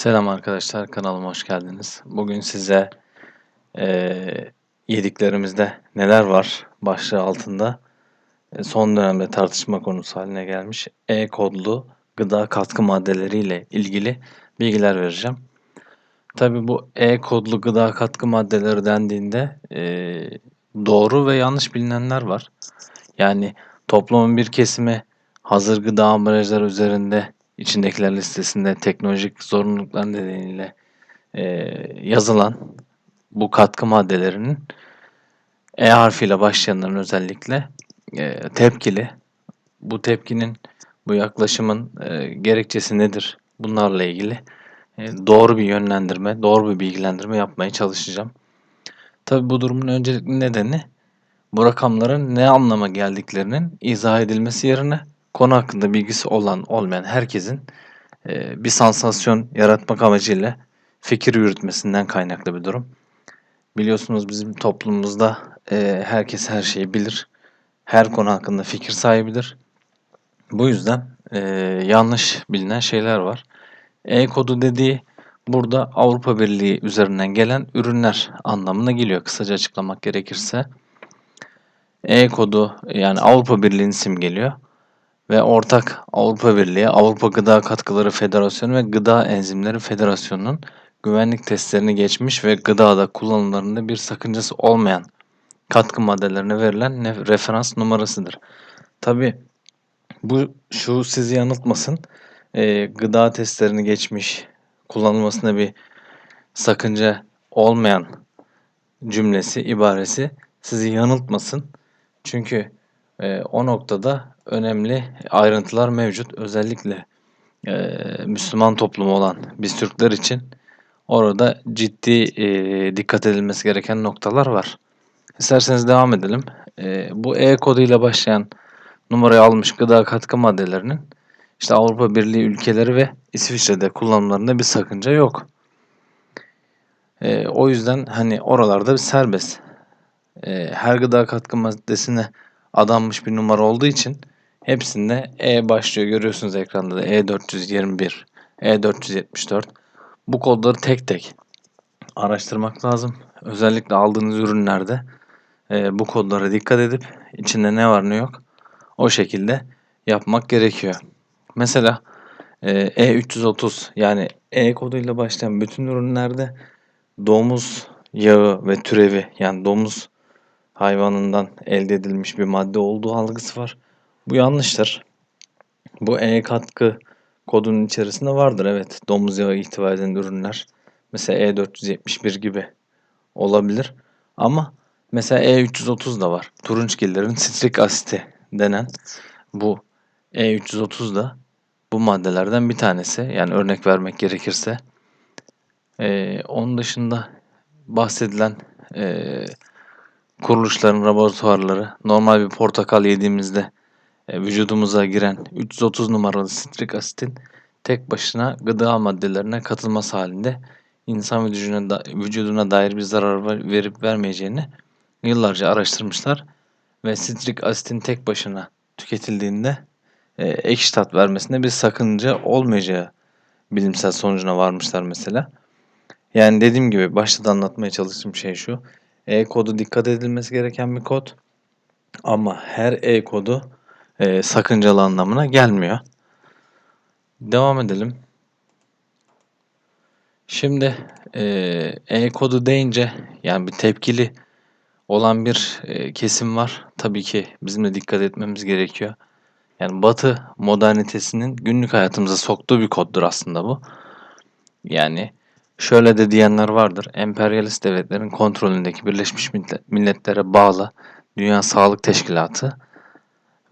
Selam arkadaşlar, kanalıma hoş geldiniz. Bugün size eee, yediklerimizde neler var başlığı altında e, son dönemde tartışma konusu haline gelmiş E kodlu gıda katkı maddeleriyle ilgili bilgiler vereceğim. Tabi bu E kodlu gıda katkı maddeleri dendiğinde eee, doğru ve yanlış bilinenler var. Yani toplumun bir kesimi hazır gıda ambalajları üzerinde içindekiler listesinde teknolojik zorunluluklar nedeniyle e, yazılan bu katkı maddelerinin E harfiyle başlayanların özellikle e, tepkili. Bu tepkinin, bu yaklaşımın e, gerekçesi nedir? Bunlarla ilgili e, doğru bir yönlendirme, doğru bir bilgilendirme yapmaya çalışacağım. Tabi bu durumun öncelikli nedeni bu rakamların ne anlama geldiklerinin izah edilmesi yerine konu hakkında bilgisi olan olmayan herkesin e, bir sansasyon yaratmak amacıyla fikir yürütmesinden kaynaklı bir durum. Biliyorsunuz bizim toplumumuzda e, herkes her şeyi bilir. Her konu hakkında fikir sahibidir. Bu yüzden e, yanlış bilinen şeyler var. E-kodu dediği burada Avrupa Birliği üzerinden gelen ürünler anlamına geliyor kısaca açıklamak gerekirse. E-kodu yani Avrupa Birliği'nin simgeliyor ve ortak Avrupa Birliği, Avrupa Gıda Katkıları Federasyonu ve Gıda Enzimleri Federasyonu'nun güvenlik testlerini geçmiş ve gıdada kullanımlarında bir sakıncası olmayan katkı maddelerine verilen referans numarasıdır. Tabi bu şu sizi yanıltmasın. E, gıda testlerini geçmiş, kullanılmasında bir sakınca olmayan cümlesi, ibaresi sizi yanıltmasın. Çünkü e, o noktada önemli ayrıntılar mevcut. Özellikle e, Müslüman toplumu olan biz Türkler için orada ciddi e, dikkat edilmesi gereken noktalar var. İsterseniz devam edelim. E, bu E koduyla başlayan numarayı almış gıda katkı maddelerinin işte Avrupa Birliği ülkeleri ve İsviçre'de kullanımlarında bir sakınca yok. E, o yüzden hani oralarda bir serbest. E, her gıda katkı maddesine adanmış bir numara olduğu için hepsinde E başlıyor. Görüyorsunuz ekranda da E421, E474. Bu kodları tek tek araştırmak lazım. Özellikle aldığınız ürünlerde e, bu kodlara dikkat edip içinde ne var ne yok o şekilde yapmak gerekiyor. Mesela e, E330 yani E koduyla başlayan bütün ürünlerde domuz yağı ve türevi yani domuz hayvanından elde edilmiş bir madde olduğu algısı var. Bu yanlıştır. Bu E katkı kodunun içerisinde vardır. Evet domuz yağı ihtiva eden ürünler mesela E471 gibi olabilir. Ama mesela E330 da var. Turunçgillerin sitrik asiti denen bu E330 da bu maddelerden bir tanesi. Yani örnek vermek gerekirse. Ee, onun dışında bahsedilen e, kuruluşların laboratuvarları normal bir portakal yediğimizde vücudumuza giren 330 numaralı sitrik asitin tek başına gıda maddelerine katılması halinde insan vücuduna, da, vücuduna dair bir zarar verip vermeyeceğini yıllarca araştırmışlar ve sitrik asitin tek başına tüketildiğinde e, ekşi tat vermesinde bir sakınca olmayacağı bilimsel sonucuna varmışlar mesela. Yani dediğim gibi başta da anlatmaya çalıştığım şey şu. E-kodu dikkat edilmesi gereken bir kod. Ama her E-kodu e, sakıncalı anlamına gelmiyor. Devam edelim. Şimdi E-kodu deyince yani bir tepkili olan bir e, kesim var. Tabii ki bizim de dikkat etmemiz gerekiyor. Yani Batı modernitesinin günlük hayatımıza soktuğu bir koddur aslında bu. Yani Şöyle de diyenler vardır. Emperyalist devletlerin kontrolündeki Birleşmiş Milletler'e bağlı Dünya Sağlık Teşkilatı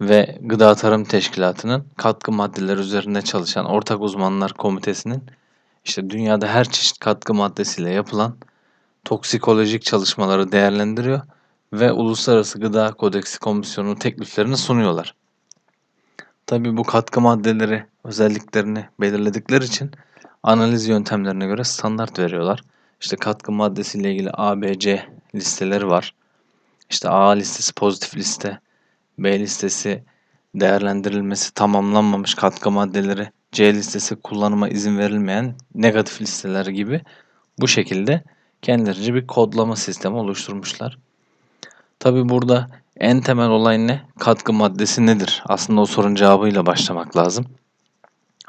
ve Gıda Tarım Teşkilatı'nın katkı maddeleri üzerinde çalışan Ortak Uzmanlar Komitesi'nin işte dünyada her çeşit katkı maddesiyle yapılan toksikolojik çalışmaları değerlendiriyor ve Uluslararası Gıda Kodeksi Komisyonu tekliflerini sunuyorlar. Tabi bu katkı maddeleri özelliklerini belirledikleri için analiz yöntemlerine göre standart veriyorlar. İşte katkı maddesiyle ilgili A, B, C listeleri var. İşte A listesi pozitif liste, B listesi değerlendirilmesi tamamlanmamış katkı maddeleri C listesi kullanıma izin verilmeyen negatif listeler gibi bu şekilde kendilerince bir kodlama sistemi oluşturmuşlar. Tabi burada en temel olay ne? Katkı maddesi nedir? Aslında o sorunun cevabıyla başlamak lazım.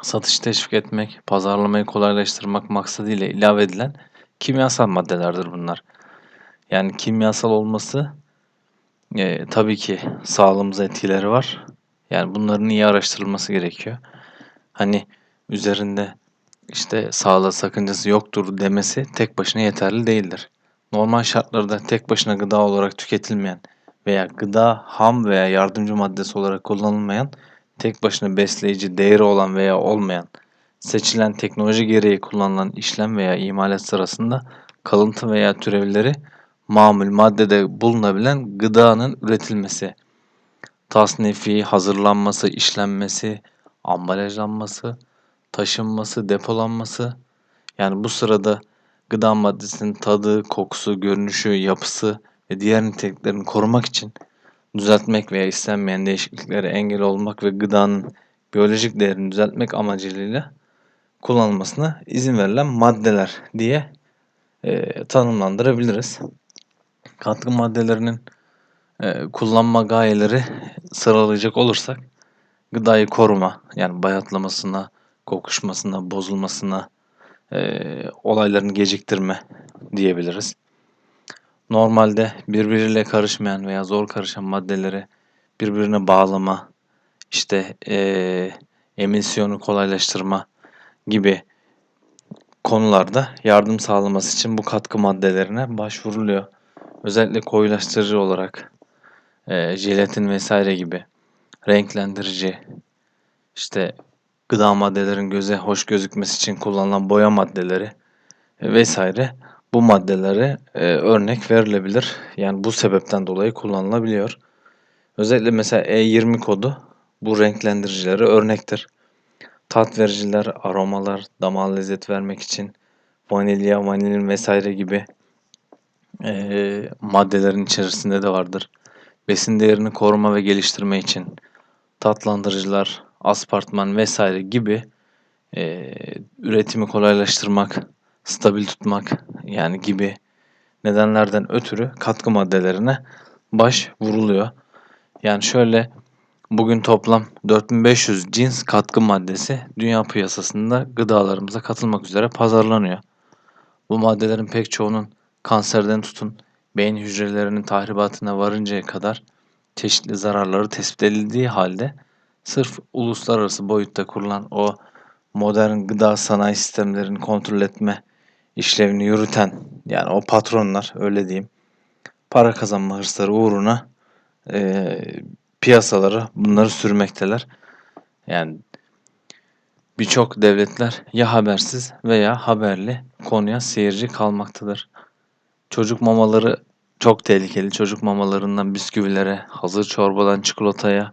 Satış teşvik etmek, pazarlamayı kolaylaştırmak maksadıyla ilave edilen kimyasal maddelerdir bunlar. Yani kimyasal olması e, tabii ki sağlığımıza etkileri var. Yani bunların iyi araştırılması gerekiyor. Hani üzerinde işte sağlığa sakıncası yoktur demesi tek başına yeterli değildir. Normal şartlarda tek başına gıda olarak tüketilmeyen veya gıda ham veya yardımcı maddesi olarak kullanılmayan, tek başına besleyici değeri olan veya olmayan, seçilen teknoloji gereği kullanılan işlem veya imalat sırasında kalıntı veya türevleri mamul maddede bulunabilen gıdanın üretilmesi, tasnifi, hazırlanması, işlenmesi, ambalajlanması, taşınması, depolanması. Yani bu sırada gıda maddesinin tadı, kokusu, görünüşü, yapısı ve diğer niteliklerini korumak için düzeltmek veya istenmeyen değişikliklere engel olmak ve gıdanın biyolojik değerini düzeltmek amacıyla kullanılmasına izin verilen maddeler diye e, tanımlandırabiliriz. Katkı maddelerinin e, kullanma gayeleri sıralayacak olursak gıdayı koruma yani bayatlamasına, kokuşmasına, bozulmasına, e, olayların geciktirme diyebiliriz. Normalde birbiriyle karışmayan veya zor karışan maddeleri birbirine bağlama, işte e, emisyonu kolaylaştırma gibi konularda yardım sağlaması için bu katkı maddelerine başvuruluyor. Özellikle koyulaştırıcı olarak e, jelatin vesaire gibi renklendirici, işte gıda maddelerin göze hoş gözükmesi için kullanılan boya maddeleri e, vesaire bu maddelere e, örnek verilebilir. Yani bu sebepten dolayı kullanılabiliyor. Özellikle mesela E20 kodu bu renklendiricilere örnektir. Tat vericiler, aromalar, damağa lezzet vermek için vanilya, vanilin vesaire gibi e, maddelerin içerisinde de vardır. Besin değerini koruma ve geliştirme için tatlandırıcılar, aspartman vesaire gibi e, üretimi kolaylaştırmak, stabil tutmak yani gibi nedenlerden ötürü katkı maddelerine baş vuruluyor. Yani şöyle bugün toplam 4500 cins katkı maddesi dünya piyasasında gıdalarımıza katılmak üzere pazarlanıyor. Bu maddelerin pek çoğunun kanserden tutun beyin hücrelerinin tahribatına varıncaya kadar çeşitli zararları tespit edildiği halde sırf uluslararası boyutta kurulan o modern gıda sanayi sistemlerini kontrol etme işlevini yürüten yani o patronlar öyle diyeyim para kazanma hırsları uğruna e, piyasaları bunları sürmekteler. Yani birçok devletler ya habersiz veya haberli konuya seyirci kalmaktadır. Çocuk mamaları çok tehlikeli. Çocuk mamalarından bisküvilere, hazır çorbadan çikolataya,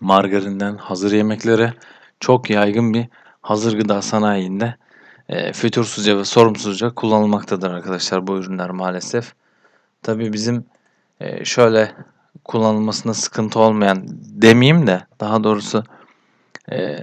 margarinden hazır yemeklere çok yaygın bir hazır gıda sanayinde e, fütursuzca ve sorumsuzca kullanılmaktadır arkadaşlar bu ürünler maalesef. Tabi bizim e, şöyle kullanılmasında sıkıntı olmayan demeyeyim de daha doğrusu e,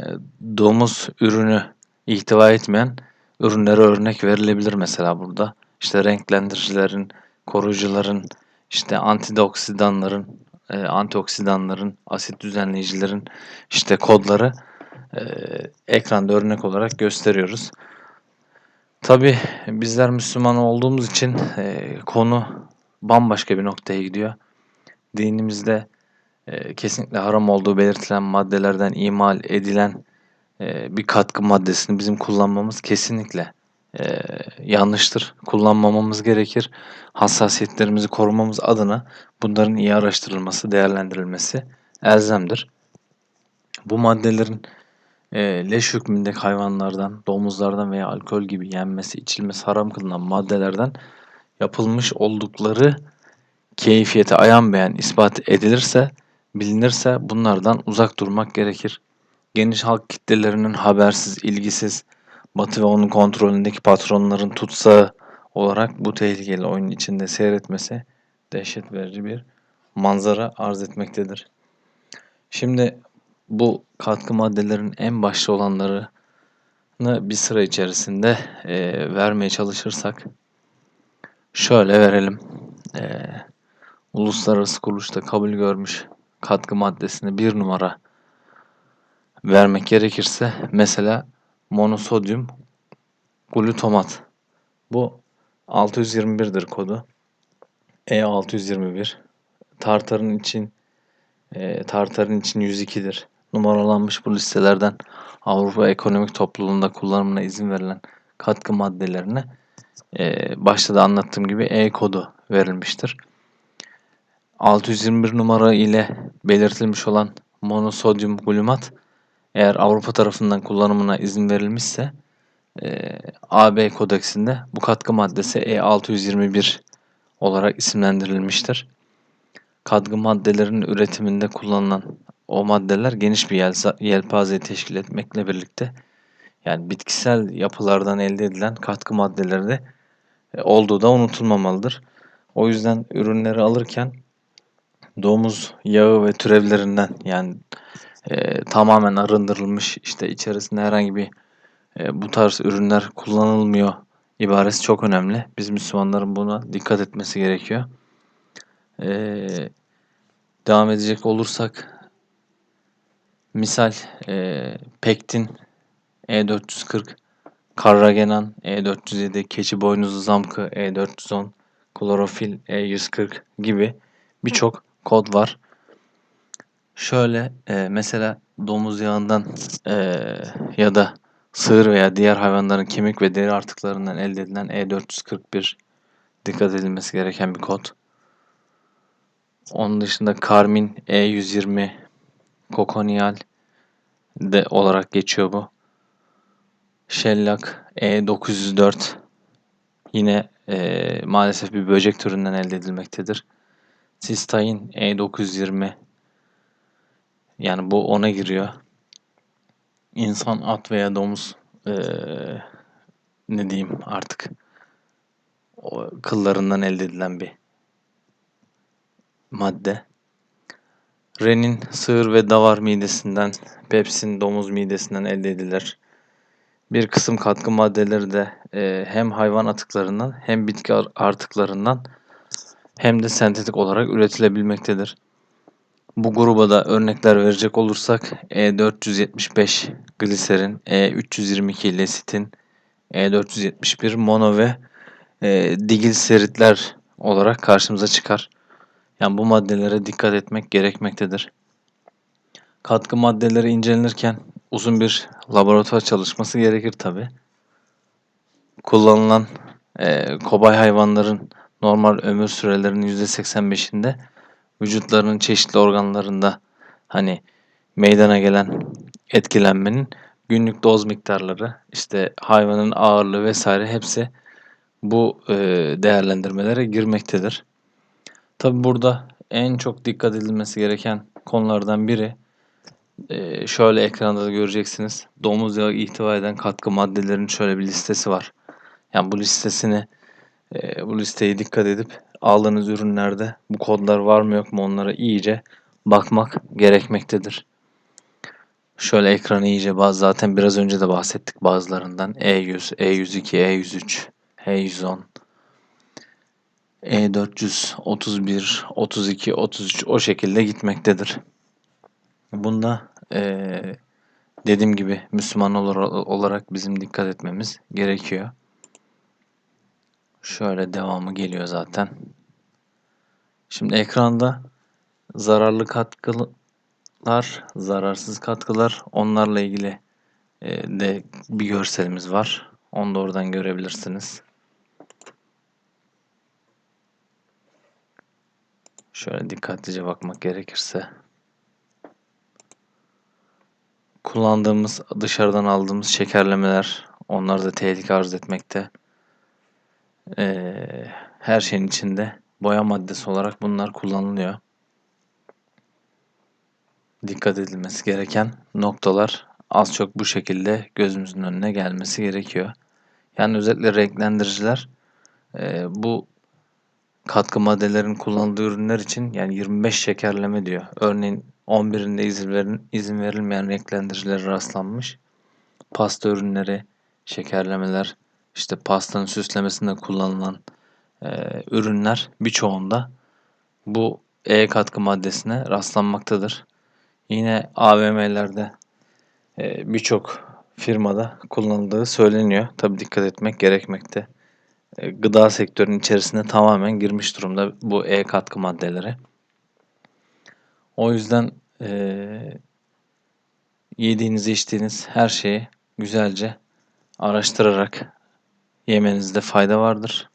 domuz ürünü ihtiva etmeyen ürünlere örnek verilebilir mesela burada. İşte renklendiricilerin, koruyucuların, işte antioksidanların, e, antioksidanların, asit düzenleyicilerin işte kodları e, ekranda örnek olarak gösteriyoruz. Tabi bizler Müslüman olduğumuz için e, konu bambaşka bir noktaya gidiyor. Dinimizde e, kesinlikle haram olduğu belirtilen maddelerden imal edilen e, bir katkı maddesini bizim kullanmamız kesinlikle e, yanlıştır. Kullanmamamız gerekir. Hassasiyetlerimizi korumamız adına bunların iyi araştırılması, değerlendirilmesi elzemdir. Bu maddelerin e, leş hükmündeki hayvanlardan, domuzlardan veya alkol gibi yenmesi, içilmesi haram kılınan maddelerden yapılmış oldukları keyfiyete ayan beyan ispat edilirse, bilinirse bunlardan uzak durmak gerekir. Geniş halk kitlelerinin habersiz, ilgisiz, Batı ve onun kontrolündeki patronların tutsağı olarak bu tehlikeli oyun içinde seyretmesi dehşet verici bir manzara arz etmektedir. Şimdi bu katkı maddelerinin en başta olanlarını bir sıra içerisinde e, vermeye çalışırsak şöyle verelim. E, uluslararası kuruluşta kabul görmüş katkı maddesini bir numara vermek gerekirse mesela monosodyum glutamat. Bu 621'dir kodu. E621. Tartarın için e, tartarın için 102'dir. Numaralanmış bu listelerden Avrupa Ekonomik Topluluğu'nda kullanımına izin verilen katkı maddelerine e, başta da anlattığım gibi E kodu verilmiştir. 621 numara ile belirtilmiş olan monosodyum glumat eğer Avrupa tarafından kullanımına izin verilmişse e, AB kodeksinde bu katkı maddesi E621 olarak isimlendirilmiştir. Katkı maddelerinin üretiminde kullanılan o maddeler geniş bir yelpazeyi teşkil etmekle birlikte yani bitkisel yapılardan elde edilen katkı maddeleri de e, olduğu da unutulmamalıdır. O yüzden ürünleri alırken domuz yağı ve türevlerinden yani e, tamamen arındırılmış işte içerisinde herhangi bir e, bu tarz ürünler kullanılmıyor ibaresi çok önemli. Biz Müslümanların buna dikkat etmesi gerekiyor. E, devam edecek olursak misal e, pektin E440 Karragenan E407, keçi boynuzu zamkı E410, klorofil E140 gibi birçok kod var. Şöyle e, mesela domuz yağından e, ya da sığır veya diğer hayvanların kemik ve deri artıklarından elde edilen E441 dikkat edilmesi gereken bir kod. Onun dışında Karmin E120 Kokonial de olarak geçiyor bu. Shellac E904 yine e, maalesef bir böcek türünden elde edilmektedir. Cysteine E920 yani bu ona giriyor. İnsan, at veya domuz ee, ne diyeyim artık o kıllarından elde edilen bir madde. Renin sığır ve davar midesinden, pepsin domuz midesinden elde edilir. Bir kısım katkı maddeleri de e, hem hayvan atıklarından hem bitki artıklarından hem de sentetik olarak üretilebilmektedir. Bu gruba da örnekler verecek olursak E475 gliserin, E322 lesitin, E471 mono ve e, digilseritler olarak karşımıza çıkar. Yani bu maddelere dikkat etmek gerekmektedir. Katkı maddeleri incelenirken uzun bir laboratuvar çalışması gerekir tabi. Kullanılan e, kobay hayvanların normal ömür sürelerinin %85'inde vücutlarının çeşitli organlarında hani meydana gelen etkilenmenin günlük doz miktarları, işte hayvanın ağırlığı vesaire hepsi bu e, değerlendirmelere girmektedir. Tabi burada en çok dikkat edilmesi gereken konulardan biri e, şöyle ekranda da göreceksiniz. Domuz yağı ihtiva eden katkı maddelerinin şöyle bir listesi var. Yani bu listesini e, bu listeye dikkat edip aldığınız ürünlerde bu kodlar var mı yok mu onlara iyice bakmak gerekmektedir. Şöyle ekranı iyice bazı zaten biraz önce de bahsettik bazılarından. E100, E102, E103, E110, E431, 32, 33 o şekilde gitmektedir. Bunda ee, dediğim gibi Müslüman olarak bizim dikkat etmemiz gerekiyor. Şöyle devamı geliyor zaten. Şimdi ekranda zararlı katkılar, zararsız katkılar onlarla ilgili e, de bir görselimiz var. Onu da oradan görebilirsiniz. Şöyle dikkatlice bakmak gerekirse kullandığımız dışarıdan aldığımız şekerlemeler onlar da tehlike arz etmekte. Ee, her şeyin içinde boya maddesi olarak bunlar kullanılıyor. Dikkat edilmesi gereken noktalar az çok bu şekilde gözümüzün önüne gelmesi gerekiyor. Yani özellikle renklendiriciler e, bu katkı maddelerin kullanıldığı ürünler için yani 25 şekerleme diyor. Örneğin 11'inde izin, verin, izin verilmeyen renklendiricilere rastlanmış. Pasta ürünleri, şekerlemeler, işte pastanın süslemesinde kullanılan e, ürünler birçoğunda bu E katkı maddesine rastlanmaktadır. Yine AVM'lerde e, birçok firmada kullanıldığı söyleniyor. Tabi dikkat etmek gerekmekte. E, gıda sektörünün içerisine tamamen girmiş durumda bu E katkı maddeleri. O yüzden e, yediğiniz içtiğiniz her şeyi güzelce araştırarak yemenizde fayda vardır.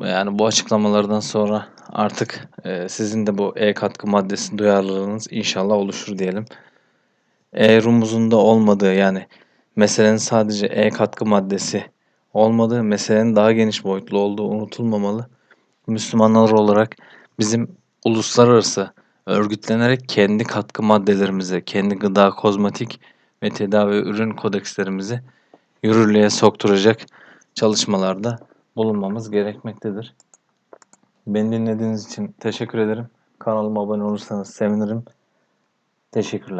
Yani bu açıklamalardan sonra artık e, sizin de bu E katkı maddesi duyarlılığınız inşallah oluşur diyelim. E rumuzunda olmadığı yani meselenin sadece E katkı maddesi olmadığı, meselenin daha geniş boyutlu olduğu unutulmamalı. Müslümanlar olarak bizim uluslararası örgütlenerek kendi katkı maddelerimizi, kendi gıda, kozmetik ve tedavi ürün kodekslerimizi yürürlüğe sokturacak çalışmalarda bulunmamız gerekmektedir. Beni dinlediğiniz için teşekkür ederim. Kanalıma abone olursanız sevinirim. Teşekkürler.